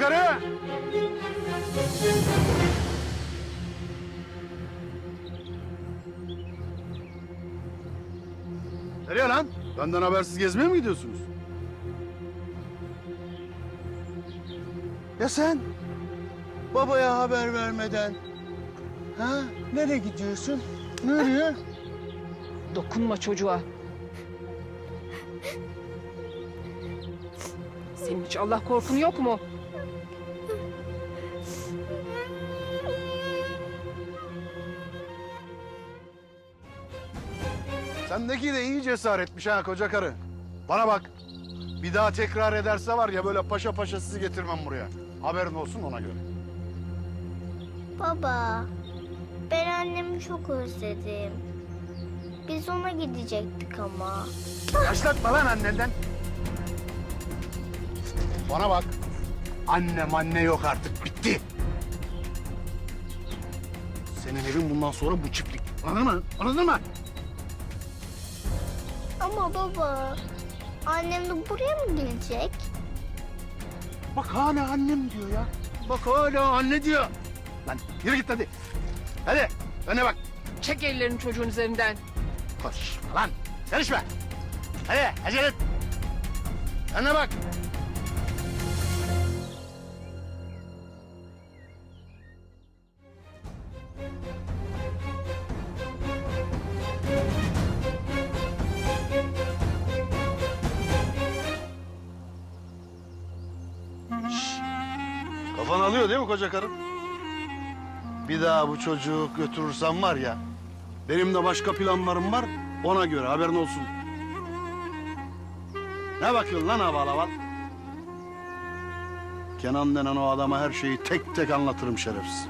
karı! Nereye lan? Benden habersiz gezmeye mi gidiyorsunuz? Ya sen? Babaya haber vermeden. Ha? Nereye gidiyorsun? Nereye? Dokunma çocuğa. Senin hiç Allah korkun yok mu? Sendeki de iyi cesaretmiş ha koca karı. Bana bak. Bir daha tekrar ederse var ya böyle paşa paşa sizi getirmem buraya. Haberin olsun ona göre. Baba, ben annemi çok özledim. Biz ona gidecektik ama. Başlatma lan annenden. Bana bak. Annem anne yok artık. Bitti. Senin evin bundan sonra bu çiftlik. Anladın mı? Anladın mı? Ama baba, annem de buraya mı gelecek? Bak hala annem diyor ya. Bak hala anne diyor. Lan yürü git hadi. Hadi öne bak. Çek ellerini çocuğun üzerinden. Konuşma lan. Konuşma. Hadi acele et. Önüne bak. Kafan alıyor değil mi koca karı? Bir daha bu çocuğu götürürsem var ya... Benim de başka planlarım var. Ona göre haberin olsun. Ne bakıyorsun lan havalı havalı? Kenan denen o adama her şeyi tek tek anlatırım şerefsiz.